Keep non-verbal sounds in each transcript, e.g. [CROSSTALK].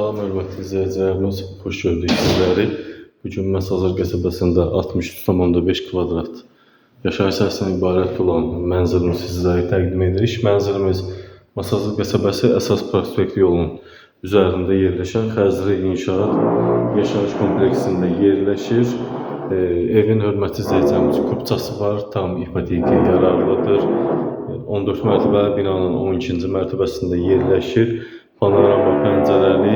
Salam hörmətli izləyicilərimiz, xoş gördük sizləri. Bugün Məsazır qəsəbəsində 63,5 kvadrat yaşayış sahəsindən ibarət olan mənzilimizi sizlərə təqdim edirik. Mənzilimiz Masazır qəsəbəsi əsas prospekt yolunun üzərində yerləşən Xəzri İnşaat yaşayış kompleksində yerləşir. E, evin hörmətli izləyicilərimiz kupçası var, tam ipoteka yararlıdır. E, 14 mərtəbəli binanın 12-ci mərtəbəsində yerləşir. Panorama pəncərəli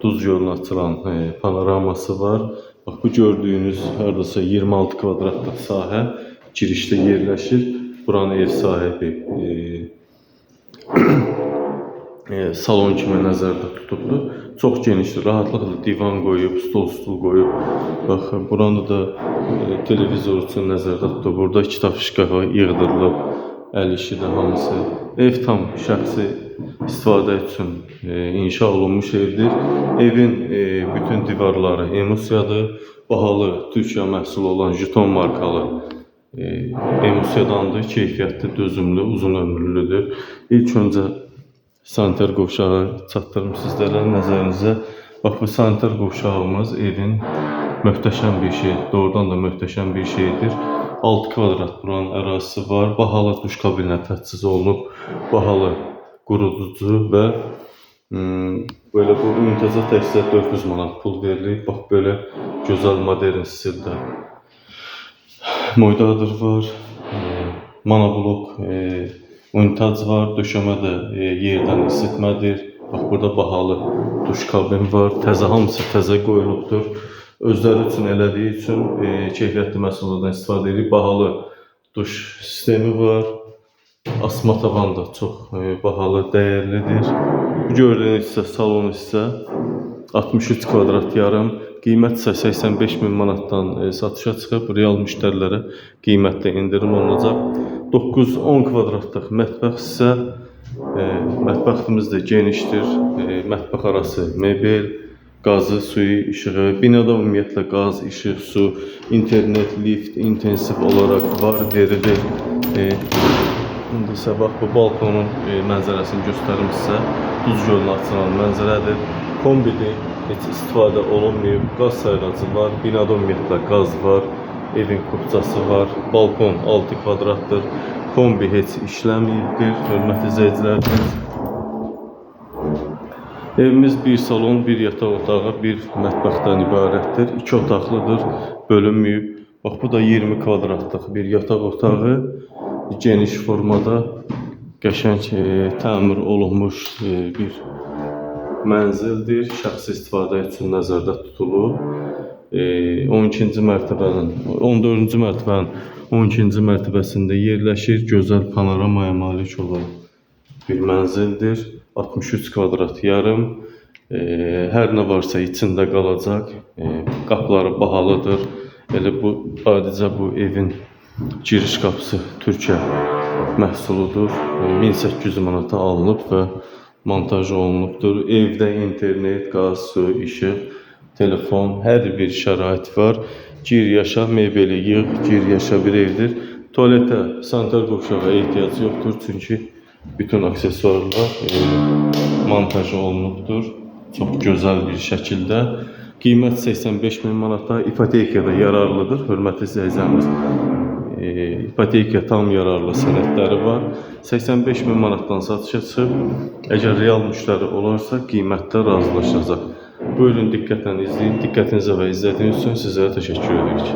duz yoluna açılan e, panoraması var. Bax bu gördüyünüz hardasa 26 kvadratlıq sahə girişdə yerləşir. Buranın ev sahibi e, [CLEARS THROAT] e, salon kimi nəzərdə tutubdur. Çox genişdir. Rahatlıqla divan qoyub, stol stul qoyub. Bax buranı da e, televizor üçün nəzərdə tutub. Burada kitab şkafı yığdırılıb. Əl işi də hamısı. Ev tam şəxsi istifadə üçün e, inşa olunmuş evdir. Evin e, bütün divarları emusiyadır. Bahalı Türkiyə məhsulu olan Juton markalı e, emusiyadandır. Keyfiyyətli, dözümlü, uzun ömürlüdür. İlk öncə sanitar qovşağı çatdırım sizlərə nəzərinizə. Bax bu sanitar qovşağımız evin möhtəşəm bir şey, doğrudan da möhtəşəm bir şeydir. 6 kvadrat buranın ərazisi var. Bahalı duş kabinet təchiz olunub. Bahalı quruducu və hmm, böyle bu ünitaza təkcə 400 manat pul verilir. Bax belə gözəl modern stildə moydadır var. E, monoblok e, unitaz var. Döşəmə də e, yerdən isitmədir. Bax burada bahalı duş kabin var. Təzə hamısı təzə qoyulubdur. Özləri üçün elədiyi üçün e, keyfiyyətli məhsullardan istifadə edib bahalı duş sistemi var. Asma tavan da çox e, bahalı, dəyərlidir. Bu gördüyünüz isə salon isə 63 kvadrat yarım, qiymət isə 85 min manatdan e, satışa çıxıb. Real müştərilərə qiymətdə endirim olunacaq. 9-10 kvadratlıq mətbəx isə e, mətbəximiz də genişdir. E, mətbəx arası mebel, qazı, suyu, işığı, binada ümumiyyətlə qaz, işıq, su, internet, lift intensiv olaraq var, verilir. E, İndi isə bax bu balkonun e, mənzərəsini göstərim sizə. Duz gölünə açılan mənzərədir. Kombidir, heç istifadə olunmayıb. Qaz sayğacı var, binada ümumiyyətlə qaz var. Evin kupçası var. Balkon 6 kvadratdır. Kombi heç işləməyibdir. Hörmətli izləyicilərimiz. Evimiz bir salon, bir yataq otağı, bir mətbəxdən ibarətdir. İki otaqlıdır, bölünməyib. Bax bu da 20 kvadratlıq bir yataq otağı. Geniş formada qəşəng e, təmir olunmuş e, bir mənzildir. Şəxsi istifadə üçün nəzərdə tutulub. E, 12-ci mərtəbənin, 14-cü mərtəbənin 12-ci mərtəbəsində yerləşir. Gözəl panoramaya malik olan bir mənzildir. 63 kvadrat yarım. E, hər nə varsa içində qalacaq. E, qapıları bahalıdır. Elə bu adicə bu evin giriş qapısı Türkiyə məhsuludur. E, 1800 manata alınıb və montaj olunubdur. Evdə internet, qaz, su, işıq, telefon, hər bir şərait var. Gir yaşa, mebeli yığ, gir yaşa bir evdir. Tualetə, sanitar qovşağa ehtiyac yoxdur çünki bütün aksesuarlar e, montaj olunubdur. Çox gözəl bir şəkildə. Qiymət 85 min manata, ipotekada yararlıdır. Hörmətli izləyicilərimiz, e, ipoteka tam yararlı sənədləri var. 85 min manatdan satışa çıxıb, əgər real müştəri olarsa qiymətdə razılaşacaq. Buyurun diqqətlə izləyin. Diqqətinizə və izlədiyiniz üçün sizlərə təşəkkür.